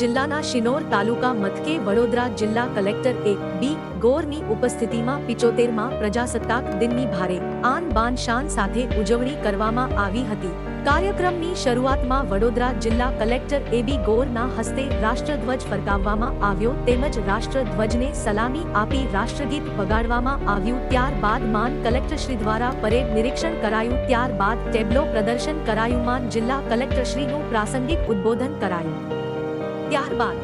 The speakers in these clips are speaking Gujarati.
જિલ્લાના શિનોર તાલુકા મથકે વડોદરા જિલ્લા કલેક્ટર એ બી ગોરની ઉપસ્થિતિમાં પિચોતેરમાં પ્રજાસત્તાક દિનની ભારે આન બાન શાન સાથે ઉજવણી કરવામાં આવી હતી. કાર્યક્રમની શરૂઆતમાં વડોદરા જિલ્લા કલેક્ટર એ બી ગોરના હસ્તે રાષ્ટ્રધ્વજ ફરકાવવામાં આવ્યો તેમજ રાષ્ટ્રધ્વજને સલામી આપી રાષ્ટ્રગીત વગાડવામાં આવ્યું ત્યારબાદ માન કલેક્ટરશ્રી દ્વારા પરેડ નિરીક્ષણ કરાયું ત્યારબાદ ટેબ્લો પ્રદર્શન કરાયું માન જિલ્લા કલેક્ટરશ્રીનું પ્રાસંગિક ઉદ્બોધન કરાયું. ત્યારબાદ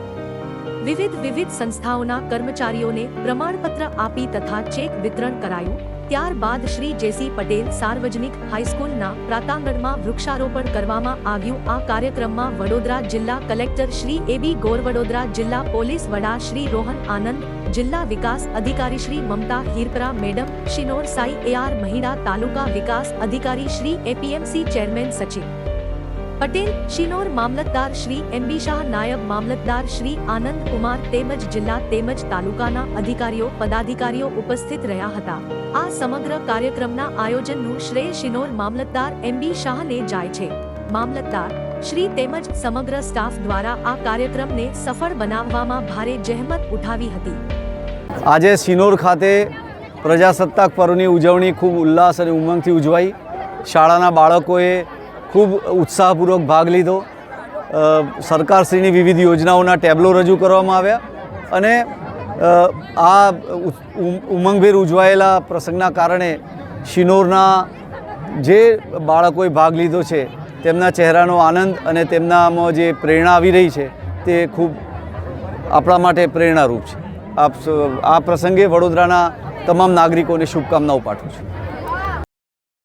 વિવિધ વિવિધ સંસ્થાઓના કર્મચારીઓને પ્રમાણપત્ર આપી તથા ચેક વિતરણ કરાયું. ત્યારબાદ શ્રી જેસી પટેલ સાર્વજનિક હાઈસ્કૂલના પ્રાતાંગણમાં વૃક્ષારોપણ કરવામાં આવ્યું. આ કાર્યક્રમમાં વડોદરા જિલ્લા કલેક્ટર શ્રી એબી ગોર, વડોદરા જિલ્લા પોલીસ વડા શ્રી રોહન આનંદ, જિલ્લા વિકાસ અધિકારી શ્રી મમતા હીરપરા મેડમ શિનોર સાઈ એઆર મહિડા, તાલુકા વિકાસ અધિકારી શ્રી એપીએમસી ચેરમેન સચિવ પટેલ, શિનોર મામલતદાર શ્રી એમબી શાહ, નાયબ મામલતદાર શ્રી આનંદ કુમાર તેમજ જિલ્લા તેમજ તાલુકાના અધિકારીઓ, પદાધિકારીઓ ઉપસ્થિત રહ્યા હતા. આ સમગ્ર કાર્યક્રમના આયોજનનું શ્રેય શિનોર મામલતદાર એમબી શાહને જાય છે. મામલતદાર, શ્રી તેમજ સમગ્ર સ્ટાફ દ્વારા આ કાર્યક્રમને સફળ બનાવવામાં ભારે જહેમત ઉઠાવી હતી. આજે શિનોર ખાતે પ્રજાસત્તાક પર્વની ઉજવણી ખૂબ ઉલ્લાસ અને ઉમંગથી ઉજવાઈ. શાળાના બાળકોએ ખૂબ ઉત્સાહપૂર્વક ભાગ લીધો. સરકારશ્રીની વિવિધ યોજનાઓના ટેબ્લો રજૂ કરવામાં આવ્યા અને આ ઉમ- ઉમંગભેર ઉજવાયેલા પ્રસંગના કારણે શિનોરના જે બાળકોએ ભાગ લીધો છે, તેમના ચહેરાનો આનંદ અને તેમનામાં જે પ્રેરણા આવી રહી છે, તે ખૂબ આપણા માટે પ્રેરણારૂપ છે. આપ આ પ્રસંગે વડોદરાના તમામ નાગરિકોને શુભકામનાઓ પાઠવું છું.